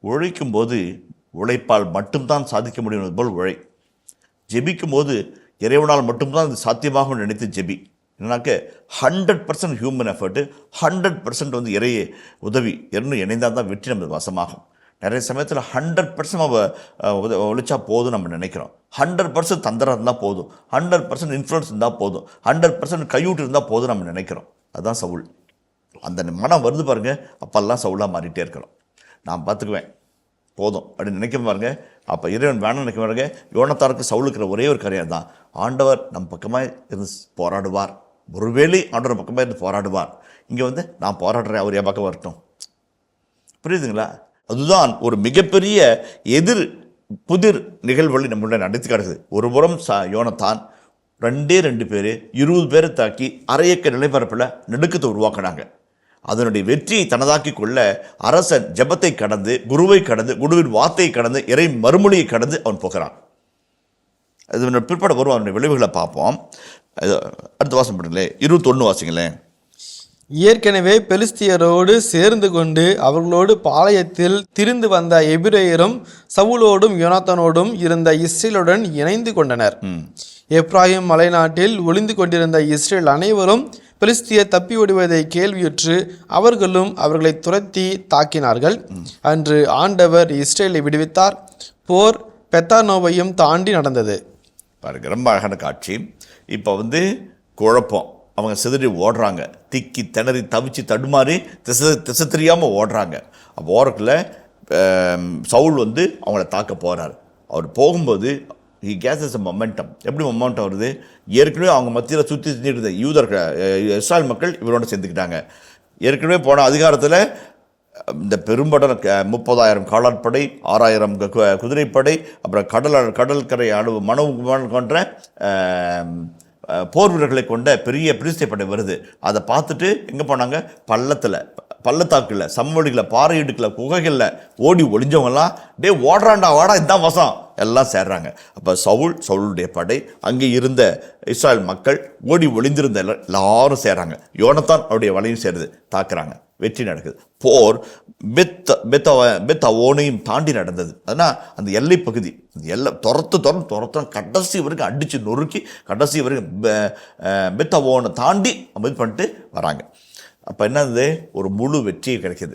உழைக்கும் போது உழைப்பால் மட்டும்தான் சாதிக்க முடியும் என்பது போல் உழை. ஜெபிக்கும் போது இறைவனால் மட்டும்தான் இது சாத்தியமாகும் நினைத்து ஜெபி. என்னன்னாக்க hundred percent human effort hundred percent வந்து இறைய உதவி இரண்டும் இணைந்தால் தான் வெற்றி நமது வசமாகும். நிறைய சமயத்தில் ஹண்ட்ரட் பர்சன்ட் நம்ம ஒழிச்சா உத- போதும் நம்ம நினைக்கிறோம். ஹண்ட்ரட் பர்சன்ட் தந்திரம் இருந்தால் போதும். ஹண்ட்ரட் பர்சன்ட் இன்ஃப்ளூன்ஸ் இருந்தால் போதும். ஹண்ட்ரட் பர்சன்ட் கையூட்டு இருந்தால் போதும் நம்ம நினைக்கிறோம். அதுதான் சவுல். அந்த மனம் வருது பாருங்க அப்போல்லாம் சவுலாக மாறிட்டே இருக்கிறோம் நான் பார்த்துக்குவேன். போதும். அப்படின்னு நினைக்க பாருங்க. அப்போ இறைவன் வேணும்னு நினைக்க பாருங்க. யோனத்தாருக்கு சவுலுக்கிற ஒரே ஒரு காரியம் தான் ஆண்டவர் நம் பக்கமாக இருந்து போராடுவார். ஒருவேளை ஆண்டவர் பக்கமாக இருந்து போராடுவார். இங்கே வந்து நான் போராடுறேன். அவர் என் பக்கம் வரட்டும். புரியுதுங்களா? அதுதான் ஒரு மிகப்பெரிய எதிர் புதிர் நிகழ்வுகளை நம்மளுடைய நடத்தி கிடக்குது ஒரு புறம் சா யோனத்தான் ரெண்டே ரெண்டு பேர் இருபது பேரை தாக்கி அரையக்க நிலைப்பரப்பில் நெடுக்கத்தை உருவாக்குனாங்க. அதனுடைய வெற்றியை தனதாக்கி கொள்ள அரசன் ஜெபத்தை கடந்து குருவை கடந்து குருவின் வார்த்தையை கடந்து இறை மறுமொழியை கடந்து அவன் போகிறான். அது பிற்பாடு வரும் அவனுடைய விளைவுகளை பார்ப்போம். அடுத்த வாசம் பண்ணுங்களேன் இருபத்தொன்று வாசிங்களேன் ஏற்கனவே பெலிஸ்தியரோடு சேர்ந்து கொண்டு அவர்களோடு பாளையத்தில் திரிந்து வந்த எபிரேயரும் சவுலோடும் யோனாத்தானோடும் இருந்த இஸ்ரேலுடன் இணைந்து கொண்டனர். எப்ராஹிம் மலைநாட்டில் ஒளிந்து கொண்டிருந்த இஸ்ரேல் அனைவரும் பிலிஸ்தியர் தப்பி ஓடுவதை கேள்வியுற்று அவர்களும் அவர்களை துரத்தி தாக்கினார்கள். அன்று ஆண்டவர் இஸ்ரேலை விடுவித்தார். போர் பெத்தானோவையும் தாண்டி நடந்தது. பாருங்க ரொம்ப அழகான காட்சி. இப்போ வந்து குழப்பம். அவங்க சிதறி ஓடுறாங்க. திக்கி திணறி தவிச்சு தடுமாறி திசை திசை தெரியாமல் ஓடுறாங்க. அப்போ ஓரத்தில் சவுல் வந்து அவங்கள தாக்க போகிறார் அவர் போகும்போது ஹி கேசஸ் அ மொமெண்டம் எப்படி மொமெண்டம் வருது? ஏற்கனவே அவங்க மத்தியில் சுற்றி செஞ்சுட்டு இருந்த யூதர்கள் இஸ்ராயல் மக்கள் இவரோட சேர்ந்துக்கிட்டாங்க. ஏற்கனவே போன அதிகாரத்தில் இந்த பெரும்படல் க- முப்பதாயிரம் காலாட்படை ஆறாயிரம் க குதிரைப்படை அப்புறம் கடல் கடற்கரை அளவு மனவு கொன்ற போர் வீரர்களை கொண்ட பெரிய பிரிஸ்தை படை வருது. அதை பார்த்துட்டு எங்கே போனாங்க? பள்ளத்தில் பள்ளத்தாக்கில் சமவெளிகளில் பாறை இடுக்கில் குகைகளில் ஓடி ஒளிஞ்சவங்கலாம் டே ஓடுறாண்டா வாடா இதுதான் வசம். எல்லாம் சேர்றாங்க. அப்போ சவுல் சவுளுடைய படை அங்கே இருந்த இஸ்ராயல் மக்கள் ஓடி ஒளிந்திருந்த எல்லாரும் சேர்றாங்க. யோனத்தான் அவருடைய வலையும் சேருது தாக்குறாங்க. வெற்றி நடக்குது. போர் பெத்த பெத்த பெத்த ஓனையும் தாண்டி நடந்தது. அதனால் அந்த எல்லை பகுதி அந்த எல்லை துரத்து துரத்து துரத்து கடைசி வரைக்கும் அடித்து நொறுக்கி கடைசி வரைக்கும் பெத்த ஓனை தாண்டி அமைதி பண்ணிட்டு வராங்க. அப்போ என்னது? ஒரு முழு வெற்றியை கிடைக்கிது.